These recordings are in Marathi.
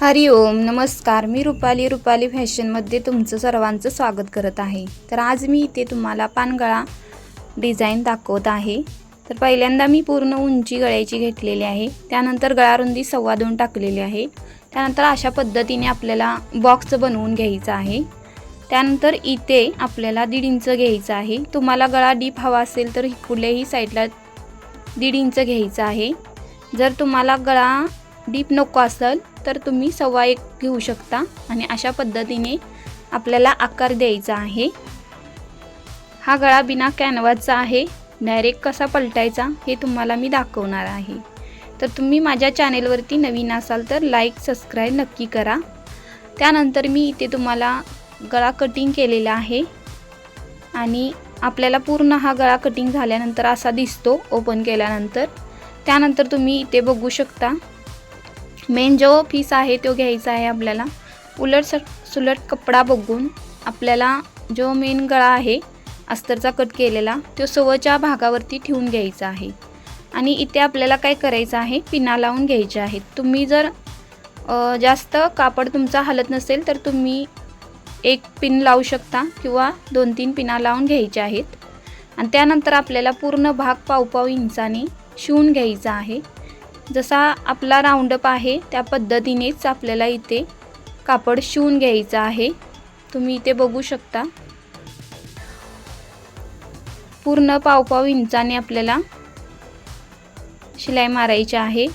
हरिओम नमस्कार. मी रुपाली रुपाली फॅशनमध्ये तुमचं सर्वांचं स्वागत करत आहे. तर आज मी इथे तुम्हाला पानगळा डिझाईन दाखवत आहे. तर पहिल्यांदा मी पूर्ण उंची गळ्याची घेतलेली आहे. त्यानंतर गळारुंदी सव्वा दोन टाकलेली आहे. त्यानंतर अशा पद्धतीने आपल्याला बॉक्स बनवून घ्यायचा आहे. त्यानंतर इथे आपल्याला दीड इंच घ्यायचं आहे. तुम्हाला गळा डीप हवा असेल तर कुठल्याही साईडला दीड इंच घ्यायचं आहे. जर तुम्हाला गळा डीप नको असेल तर तुम्ही सव्वा एक घेऊ शकता. आणि अशा पद्धतीने आपल्याला आकार द्यायचा आहे. हा गळा बिना कॅनव्हाचा आहे. डायरेक्ट कसा पलटायचा हे तुम्हाला मी दाखवणार आहे. तर तुम्ही माझ्या चॅनेलवरती नवीन असाल तर लाईक सबस्क्राईब नक्की करा. त्यानंतर मी इथे तुम्हाला गळा कटिंग केलेला आहे. आणि आपल्याला पूर्ण हा गळा कटिंग झाल्यानंतर असा दिसतो ओपन केल्यानंतर. त्यानंतर तुम्ही इथे बघू शकता. मेन जो पीस आहे तो घ्यायचा आहे आपल्याला. उलट सर सुलट कपडा बघून आपल्याला जो मेन गळा आहे अस्तरचा कट केलेला तो सवच्या भागावरती ठेवून घ्यायचा आहे. आणि इथे आपल्याला काय करायचं आहे? पिना लावून घ्यायचे आहेत. तुम्ही जर जास्त कापड तुमचा हलत नसेल तर तुम्ही एक पिन लावू शकता किंवा दोन तीन पिना लावून घ्यायच्या आहेत. आणि त्यानंतर आपल्याला पूर्ण भाग पावपाव इंचाने शिवून घ्यायचा आहे. जसा आपला राऊंडअप आहे त्या पद्धतीनेच आपल्याला इथे कापड शिवून घ्यायचं आहे. तुम्ही इथे बघू शकता. पूर्ण पावपाव इंचाने आपल्याला शिलाई मारायची आहे.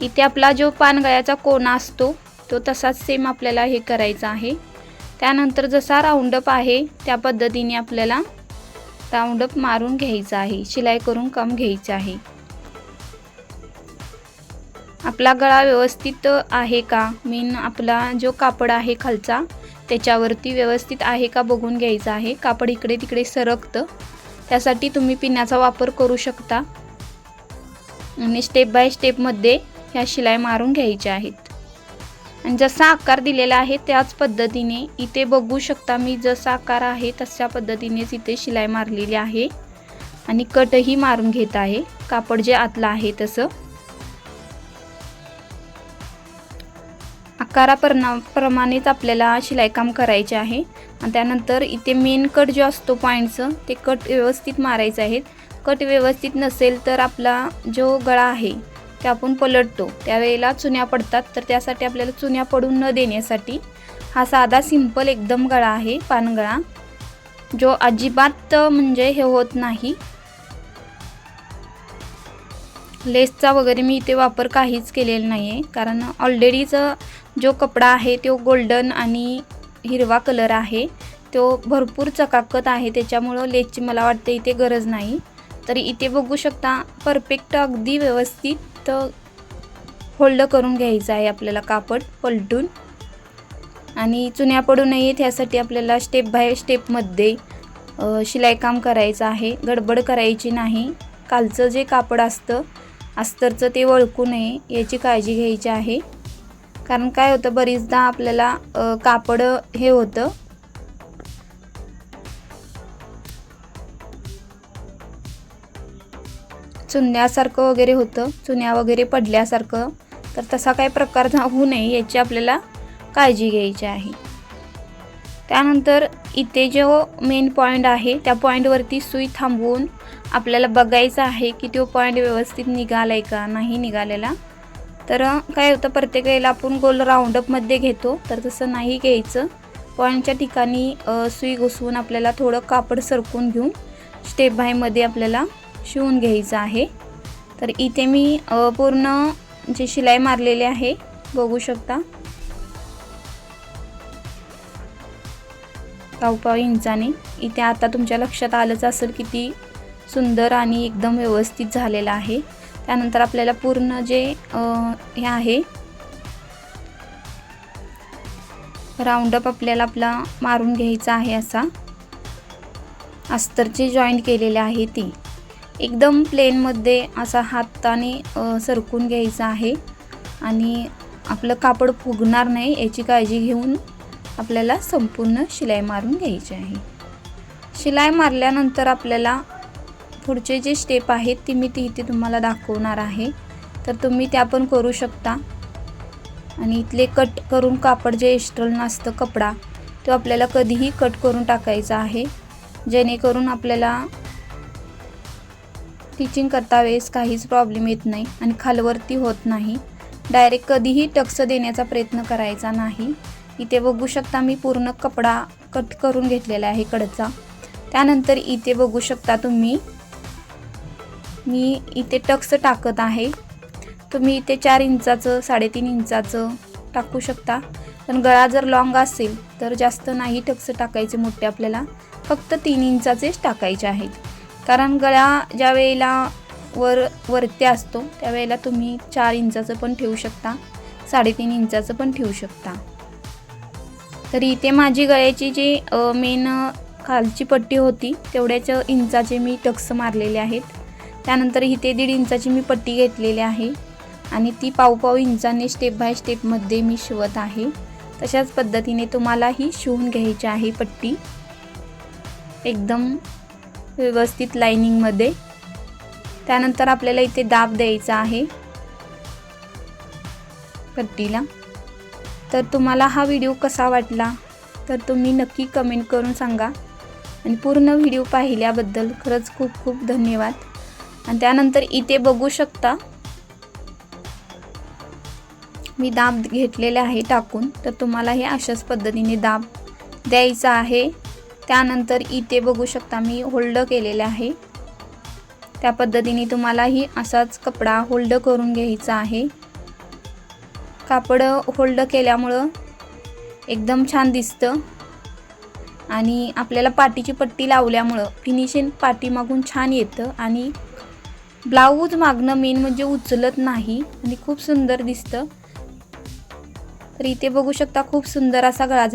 इथे आपला जो पानगळ्याचा कोना असतो तो तसाच सेम आपल्याला हे करायचा आहे. त्यानंतर जसा राऊंडअप आहे त्या पद्धतीने आपल्याला राऊंडअप मारून घ्यायचा आहे. शिलाई करून काम घ्यायचं आहे. आपला गळा व्यवस्थित आहे का? मीन आपला जो कापड आहे खालचा त्याच्यावरती व्यवस्थित आहे का बघून घ्यायचा आहे. कापड इकडे तिकडे सरकतं. त्यासाठी तुम्ही पिण्याचा वापर करू शकता. आणि स्टेप बाय स्टेपमध्ये ह्या शिलाई मारून घ्यायच्या आहेत. आणि जसा आकार दिलेला आहे त्याच पद्धतीने इथे बघू शकता मी जसा आकार आहे तशा पद्धतीनेच इथे शिलाई मारलेली आहे. आणि कटही मारून घेत आहे. कापड जे आतलं आहे तसं. आकारापरणा प्रमाणेच आपल्याला शिलाईकाम करायचे आहे. आणि त्यानंतर इथे मेन कट जो असतो पॉईंटचं ते कट व्यवस्थित मारायचं आहे कट व्यवस्थित नसेल तर आपला जो गळा आहे ते आपण पलटतो. त्यावेळेला चुन्या पडतात तर त्यासाठी आपल्याला चुन्या पडून न देण्यासाठी हा साधा सिंपल एकदम गळा आहे पानगळा जो अजिबात म्हणजे हे होत नाही. लेसचा वगैरे मी इथे वापर काहीच केलेला नाही आहे कारण ऑलरेडीचं जो कपडा आहे तो गोल्डन आणि हिरवा कलर आहे. तो भरपूर चकाकत आहे त्याच्यामुळं लेसची मला वाटते इथे गरज नाही. तर इथे बघू शकता परफेक्ट अगदी व्यवस्थित होल्ड करून घ्यायचं आहे आपल्याला कापड पलटून. आणि चुन्या पडू नयेत ह्यासाठी आपल्याला स्टेप बाय स्टेपमध्ये शिलाईकाम करायचं आहे. गडबड करायची नाही. कालचं जे कापड असतं अस्तरचं ते वळकू नये याची काळजी घ्यायची आहे. कारण काय होतं बरीचदा आपल्याला कापड हे होतं. चुन्यासारखं वगैरे होतं. चुन्या वगैरे पडल्यासारखं. तर तसा काही प्रकार झा- होऊ नये याची आपल्याला काळजी घ्यायची आहे. त्यानंतर इथे जो मेन पॉईंट आहे त्या पॉईंटवरती सुई थांबवून आपल्याला बघायचं आहे की तो पॉईंट व्यवस्थित निघाला आहे का? नाही निघालेला. तर काय होतं प्रत्येक वेळेला आपण गोल राऊंडअपमध्ये घेतो. तर तसं नाही घ्यायचं. पॉईंटच्या ठिकाणी सुई घुसवून आपल्याला थोडं कापड सरकून घेऊन स्टेप बायमध्ये आपल्याला शिवून घ्यायचं आहे. तर इथे मी पूर्ण जे शिलाई मारलेली आहे बघू शकता. पावपाव इंचाने. इथे आता तुमच्या लक्षात आलंच असेल किती सुंदर आणि एकदम व्यवस्थित झालेलं आहे. त्यानंतर आपल्याला पूर्ण जे हे आहे राऊंडअप आपल्याला आपला मारून घ्यायचा आहे असा. अस्तरचे जॉईंट केलेले आहे ते. एकदम प्लेनमध्ये असा हाताने सरकून घ्यायचा आहे. आणि आपलं कापड फुगणार नाही याची काळजी घेऊन आपल्याला संपूर्ण शिलाई मारून घ्यायची आहे. शिलाई मारल्यानंतर आपल्याला पुढचे जे स्टेप आहेत ती मी ती इथे तुम्हाला दाखवणार आहे. तर तुम्ही त्या पण करू शकता. आणि इथले कट करून कापड जे एस्ट्रल नसतं कपडा तो आपल्याला कधीही कट करून टाकायचा आहे. जेणेकरून आपल्याला टिचिंग करता वेळेस काहीच प्रॉब्लेम येत नाही आणि खालवरती होत नाही. डायरेक्ट कधीही टक्स देण्याचा प्रयत्न करायचा नाही. इथे बघू शकता मी पूर्ण कपडा कट करून घेतलेला आहे कडचा. त्यानंतर इथे बघू शकता तुम्ही मी इथे टक्स टाकत आहे. तुम्ही इथे चार इंचाचं साडेतीन इंचाचं टाकू शकता. पण गळा जर लॉंग असेल तर जास्त नाही टक्स टाकायचे मोठे आपल्याला. फक्त तीन इंचाचेच टाकायचे आहेत. कारण गळा ज्या वेळेला वर वरती असतो त्यावेळेला तुम्ही चार इंचाचं पण ठेवू शकता. साडेतीन इंचाचं पण ठेवू शकता. तर इथे माझी गळ्याची जी मेन खालची पट्टी होती तेवढ्याच इंचाचे मी टक्स मारलेले आहेत. त्यानंतर इथे दीड इंचाची मी पट्टी घेतलेली आहे आणि ती पावपाव इंचाने स्टेप बाय स्टेपमध्ये मी शिवत आहे. तशाच पद्धतीने तुम्हाला ही शिवून घ्यायची आहे पट्टी. एकदम व्यवस्थित लाईनिंगमध्ये त्यानंतर आपल्याला इथे दाब द्यायचा आहे पट्टीला. तर तुम्हाला हा व्हिडिओ कसा वाटला? तर तुम्ही नक्की कमेंट करून सांगा. आणि पूर्ण व्हिडिओ पाहिल्याबद्दल खरंच खूप खूप धन्यवाद. आणि त्यानंतर इथे बघू शकता मी दाब घेतलेले आहे टाकून. तर तुम्हाला हे अशाच पद्धतीने दाब द्यायचा आहे. त्यानंतर इथे बघू शकता मी होल्ड केलेले आहे. त्या पद्धतीने तुम्हालाही असाच कपडा होल्ड करून घ्यायचा आहे. कापड होल्ड केल्यामुळं एकदम छान दिसतं. आणि आपल्याला पाठीची पट्टी लावल्यामुळं फिनिशिंग पाठीमागून छान येतं. आणि ब्लाऊज मागणं मेन म्हणजे उचलत नाही. आणि खूप सुंदर दिसतं. तर इथे बघू शकता खूप सुंदर असा गळा